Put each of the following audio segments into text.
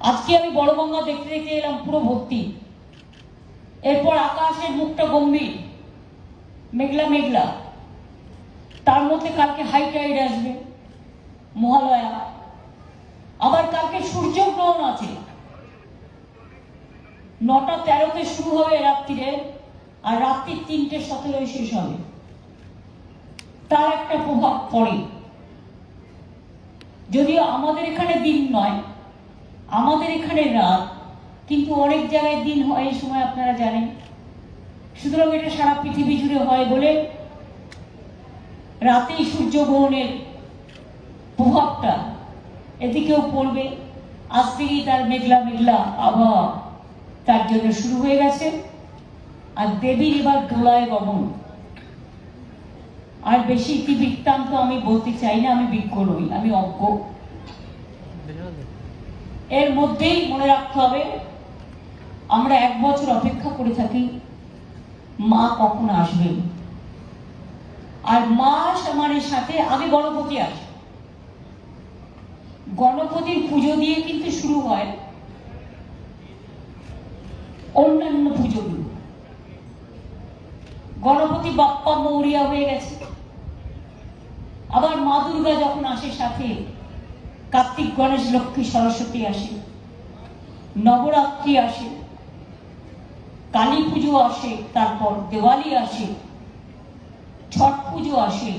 আজকে আমি বড় গঙ্গা দেখতে দেখতে এলাম পুরো ভর্তি। এরপর আকাশের মুখটা গম্ভীর, মেঘলা মেঘলা। তার মধ্যে কালকে হাই টাইড আসবে, মহালয়া। আবার কালকে সূর্যগ্রহণ আছে। নটা তেরোতে শুরু হবে রাত্রিরে, আর রাত্রি তিনটে সতেরোয় শেষ হবে। তার একটা প্রভাব পড়ে। যদিও আমাদের এখানে দিন নয় আমাদের এখানে রাত, কিন্তু অনেক জায়গায় দিন হয়, এই সময় আপনারা জানেন। সুতরাং এটা সারা পৃথিবী জুড়ে হয় বলে রাতেই সূর্যগ্রহণের প্রভাবটা এদিকেও পড়বে। আজ থেকেই তার মেঘলা মেঘলা আবহাওয়া তার জন্য শুরু হয়ে গেছে। আর দেবীর এবার দোলায় গমন আর বেশি ইতি বৃত্তান্ত আমি বলতে চাই না, আমি বিজ্ঞ নই, আমি অজ্ঞ। এর মধ্যেই মনে রাখতে হবে, আমরা এক বছর অপেক্ষা করে থাকি, মা কখন আসবেন আর মা সমানের সাথে আগে গণপতি আসে গণপতির পুজো দিয়ে কিন্তু শুরু হয় অন্যান্য পুজোগুলো গণপতি বাপ্পা মৌরিয়া হয়ে গেছে। আবার মা দুর্গা যখন আসে সাথে কার্তিক গণেশ লক্ষ্মী সরস্বতী আসে, নবরাত্রি আসে কালী পুজো আসে, তারপর দেওয়ালি আসে, ছট পুজো আসে,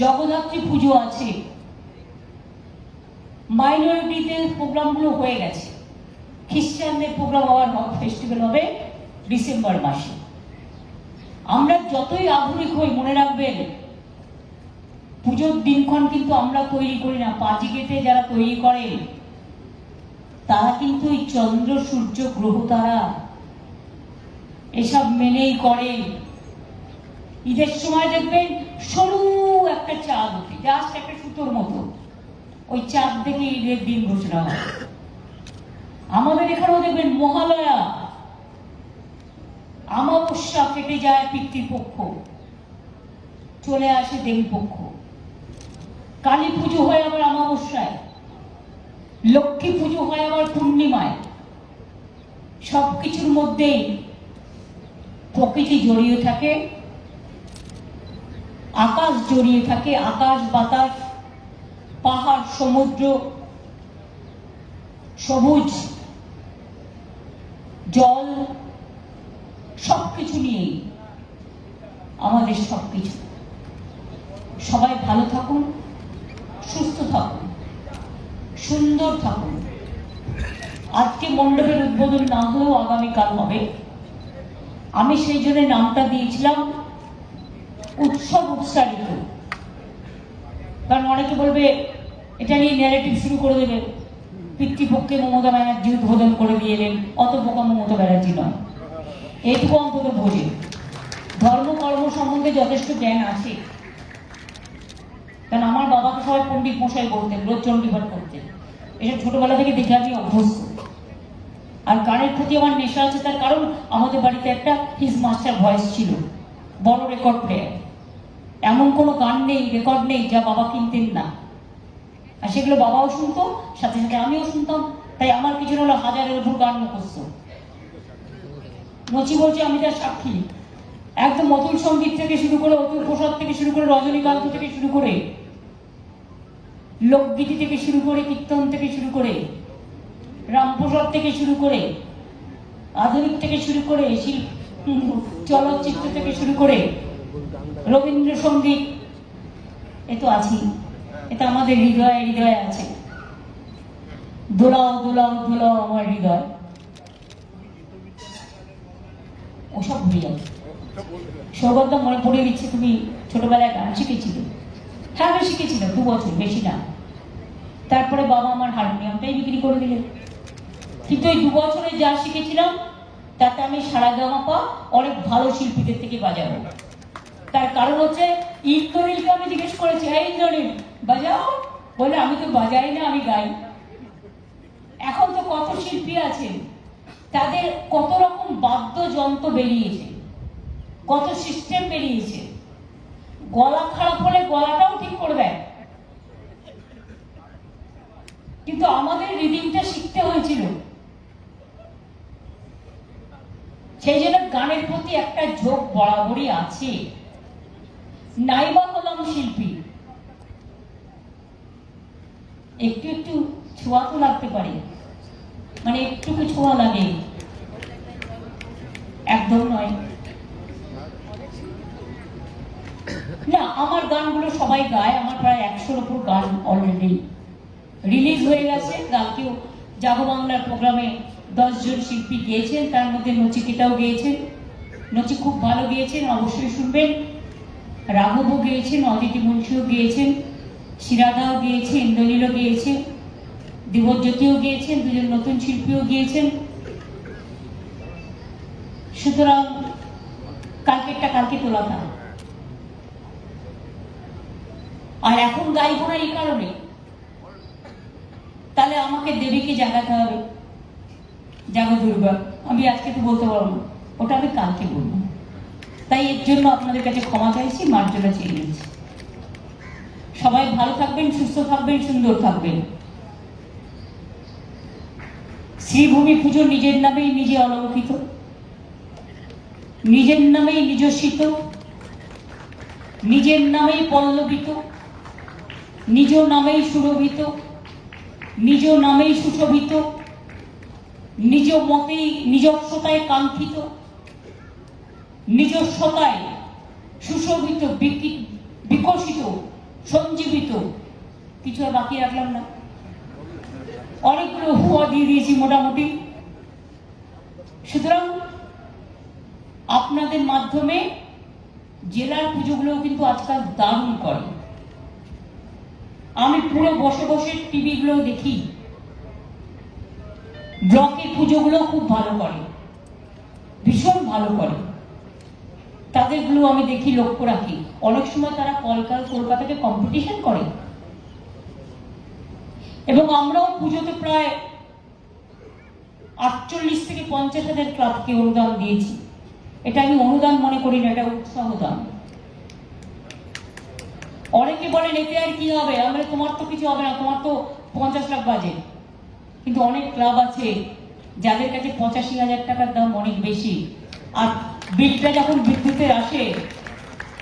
জগদ্ধাত্রী পুজো আছে, মাইনরিটিদের প্রোগ্রামগুলো হয়ে গেছে। খ্রিস্টানদের প্রোগ্রাম আবার ফেস্টিভ্যাল হবে ডিসেম্বর মাসে। আমরা যতই আধুনিক হই, মনে রাখবেন পুজোর দিনক্ষণ কিন্তু আমরা তৈরি করি না পাঁচিকেতে যারা তৈরি করে, তারা কিন্তু এই চন্দ্র, সূর্য, গ্রহ তারা এসব মেনেই করে। ঈদের সময় দেখবেন সরু একটা চাঁদ ওঠে জাস্ট একটা সুতোর মতো। ওই চাঁদ দেখে ঈদের দিন ঘোষণা হয়। আমাদের এখানেও দেখবেন মহালয়া। আমাবস্যা কেটে যায় পিতৃপক্ষ। চলে আসে দেবী পক্ষ কালী পুজো হয় আবার আমাবস্যায় লক্ষ্মী পুজো হয় আবার পূর্ণিমায়। সব কিছুর মধ্যেই প্রকৃতি জড়িয়ে থাকে, আকাশ জড়িয়ে থাকে, আকাশ, বাতাস, পাহাড়, সমুদ্র, সবুজ, জল, সবকিছু নিয়েই আমাদের সব কিছু সবাই ভালো থাকুন। সুন্দর থাকুন আজকে মণ্ডপের উদ্বোধন না হলেও আগামীকাল হবে। আমি সেই জন্য নামটা দিয়েছিলাম, উৎসব উৎসারিত। কারণ অনেকে বলবে, এটা নিয়ে ন্যারেটিভ শুরু করে দেবে। পিতৃপক্ষে মমতা ব্যানার্জি উদ্বোধন করে দিয়ে এলেন অত বোকা মমতা ব্যানার্জি নয়। এইটুকু অন্তত বোঝে। ধর্ম, কর্ম সম্বন্ধে যথেষ্ট জ্ঞান আছে। কারণ আমার বাবাকে সবাই পণ্ডিত মশাই বলতেন, রোজ চণ্ডীপাঠ করতেন। এসব ছোটবেলা থেকে দেখে আমি অভ্যস্ত। আর গানের প্রতি আমার নেশা আছে, তার কারণ আমাদের বাড়িতে একটা হিজ মাস্টার ভয়েস ছিল, বড় রেকর্ড প্লেয়ার এমন কোনো গান নেই রেকর্ড নেই যা বাবা কিনতেন না। আর সেগুলো বাবাও শুনতো, সাথে সাথে আমিও শুনতাম। তাই আমার পিছনে হলো হাজারের উপর গান মুখস্থ। নচি বলছে, আমি তার সাক্ষী। একদম অতুল সংগীত থেকে শুরু করে, অতুল প্রসাদ থেকে শুরু করে, রজনীকান্ত থেকে শুরু করে লোকগীতি থেকে শুরু করে, কীর্তন থেকে শুরু করে, রামপ্রসাদ থেকে শুরু করে, আধুনিক থেকে শুরু করে শিল্প চলচ্চিত্র থেকে শুরু করে, রবীন্দ্রসঙ্গীত, এ তো আছেই। এটা আমাদের হৃদয়ে হৃদয়ে আছে। দোলাও দোলাও দোলাও আমার হৃদয়। ওসব ভুলে যাবে সৌগতদা মনে পড়িয়ে দিচ্ছে, তুমি ছোটবেলায় গান শিখেছিলে। হ্যাঁ আমি শিখেছিলাম, দু বছর, বেশি না। তারপরে বাবা আমার হারমোনিয়ামটাই বিক্রি করে দিলেন। কিন্তু ওই দু বছরে যা শিখেছিলাম, তাতে আমি সারা পা অনেক ভালো শিল্পীদের থেকে বাজাবো। তার কারণ হচ্ছে, ইন্দ্রনীলকে আমি জিজ্ঞেস করেছি হ্যাঁ ইন্দ্রনীল, বাজাও? বলে, আমি তো বাজাই না, আমি গাই। এখন তো কত শিল্পী আছেন, তাদের কত রকম বাদ্যযন্ত্র বেরিয়েছে, কত সিস্টেম বেরিয়েছে। গলা খারাপ হলে গলাটাও ঠিক করে দেয় কিন্তু আমাদের রিডিংটা শিখতে হয়েছিল। সেই জন্য গানের প্রতি একটা ঝোঁক বরাবরই আছে। নাইবা হলাম শিল্পী। একটু একটু ছোঁয়া তো লাগতে পারে। মানে একটুকু ছোঁয়া লাগে একদম নয় না আমার গানগুলো সবাই গায় আমার প্রায় একশোর উপর গান অলরেডি রিলিজ হয়ে গেছে। কালকেও জাগো বাংলার প্রোগ্রামে দশজন শিল্পী গিয়েছেন, তার মধ্যে নচিকেতাও গিয়েছেন। নচি খুব ভালো গিয়েছেন, অবশ্যই শুনবেন। রাঘবও গিয়েছেন, অদিতি মুন্সিও গিয়েছেন শিরাদাও গিয়েছে, ইন্দ্রনীলও গিয়েছে, দিবজ্যোতিও গিয়েছেন, দুজন নতুন শিল্পীও গিয়েছেন। সুতরাং কালকেরটা কালকে তোলা থাক আর এখন গাইব না এই কারণে। তাহলে আমাকে দেবীকে জাগাতে হবে। জাগো দুর্গা, আমি আজকে তো বলতে পারব না, ওটা আমি কালকে বলব। তাই এর জন্য আপনাদের কাছে ক্ষমা চাইছি, মার্জনা চেয়ে নিয়েছি। সবাই ভালো থাকবেন, সুস্থ থাকবেন, সুন্দর থাকবেন। শ্রীভূমি পুজো নিজের নামেই নিজে অলৌকিত নিজের নামেই নিজস্বিত। নিজের নামেই পল্লবিত। নিজ নামেই সুরভিত নিজ নামেই সুশোভিত, নিজ মতেই নিজস্বতায় কাঙ্ক্ষিত, নিজস্বতায় সুশোভিত বিকশিত, সঞ্জীবিত। কিছু আর বাকি রাখলাম না। অনেকগুলো হুয়া দিয়ে দিয়েছি মোটামুটি। সুতরাং আপনাদের মাধ্যমে জেলার পুজোগুলো কিন্তু আজকাল দারুণ করে। আমি পুরো বসে বসে টিভিগুলো দেখি। ব্লকের পুজোগুলো খুব ভালো করে। ভীষণ ভালো করে। তাদেরগুলো আমি দেখি লক্ষ্য রাখি। অনেক সময় তারা কলকাতা, কলকাতাকে কম্পিটিশন করে। এবং আমরাও পুজোতে প্রায় আটচল্লিশ থেকে পঞ্চাশ হাজার ক্লাবকে অনুদান দিয়েছি। এটা আমি অনুদান মনে করি না, এটা উৎসাহ দান। অনেকে বলেন, এতে আর কি হবে? আমরা তোমার তো কিছু হবে না, তোমার তো পঞ্চাশ লাখ বাজেট কিন্তু অনেক ক্লাব আছে যাদের কাছে পঁচাশি হাজার টাকার দাম অনেক বেশি। আর বিলটা যখন বিদ্যুতের আসে,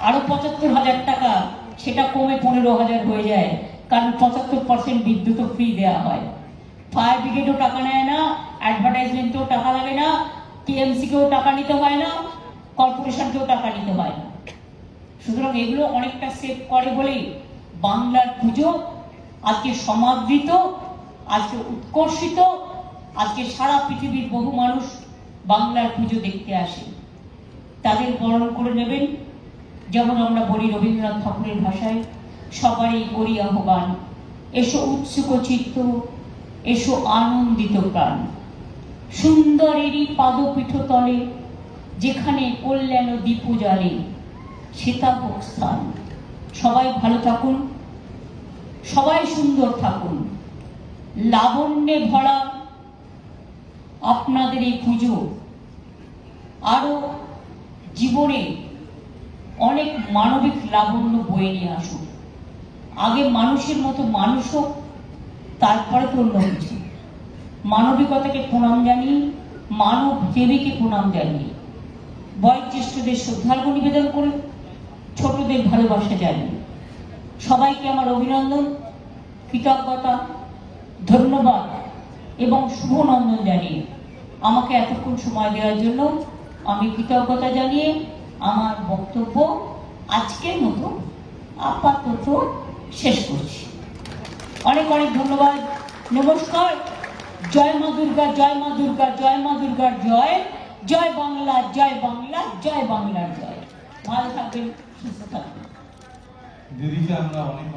আরও পঁচাত্তর হাজার টাকা, সেটা কমে পনেরো হাজার হয়ে যায়। কারণ পঁচাত্তর পার্সেন্ট বিদ্যুৎও ফ্রি দেওয়া হয়। ফায়ার ব্রিগেডও টাকা নেয় না অ্যাডভার্টাইজমেন্টেও টাকা লাগে না টিএমসিকেও টাকা নিতে হয় না কর্পোরেশনকেও টাকা নিতে হয়। না সুতরাং এগুলো অনেকটা সেভ করে বলেই বাংলার পুজো আজকে সমাদৃত, আজকে উৎকর্ষিত, আজকে সারা পৃথিবীর বহু মানুষ বাংলার পুজো দেখতে আসে। তাদের বরণ করে নেবেন। যেমন আমরা বলি রবীন্দ্রনাথ ঠাকুরের ভাষায়, সবারই করি আহ্বান, এসো উৎসুক চিত্ত, এসো আনন্দিত প্রাণ। সুন্দরেরই পাদপীঠ তলে, যেখানে কল্যাণ দীপ জ্বালে সীতাভোগ স্থান সবাই ভালো থাকুন, সবাই সুন্দর থাকুন। লাবণ্যে ভরা আপনাদের এই পুজো আরও জীবনে অনেক মানবিক লাবণ্য বয়ে নিয়ে আসুক। আগে মানুষের মতো মানুষ হোক, তারপরে তো অন্য মানবিকতাকে প্রণাম জানিয়ে মানব দেবীকে প্রণাম জানিয়ে। বয়োজ্যেষ্ঠদের শ্রদ্ধার্ঘ্য নিবেদন করে ছোটদের ভালোবাসা জানিয়ে সবাইকে আমার অভিনন্দন, কৃতজ্ঞতা, ধন্যবাদ এবং শুভনন্দন জানিয়ে। আমাকে এতক্ষণ সময় দেওয়ার জন্য আমি কৃতজ্ঞতা জানিয়ে আমার বক্তব্য আজকের মতো আপাতত শেষ করছি। অনেক অনেক ধন্যবাদ। নমস্কার। জয় মা দুর্গা, জয় মা দুর্গা, জয় মা দুর্গার জয়। জয় বাংলা জয় বাংলা, জয় বাংলার জয়। ভালো থাকবেন। দিদিকে আমরা অনেক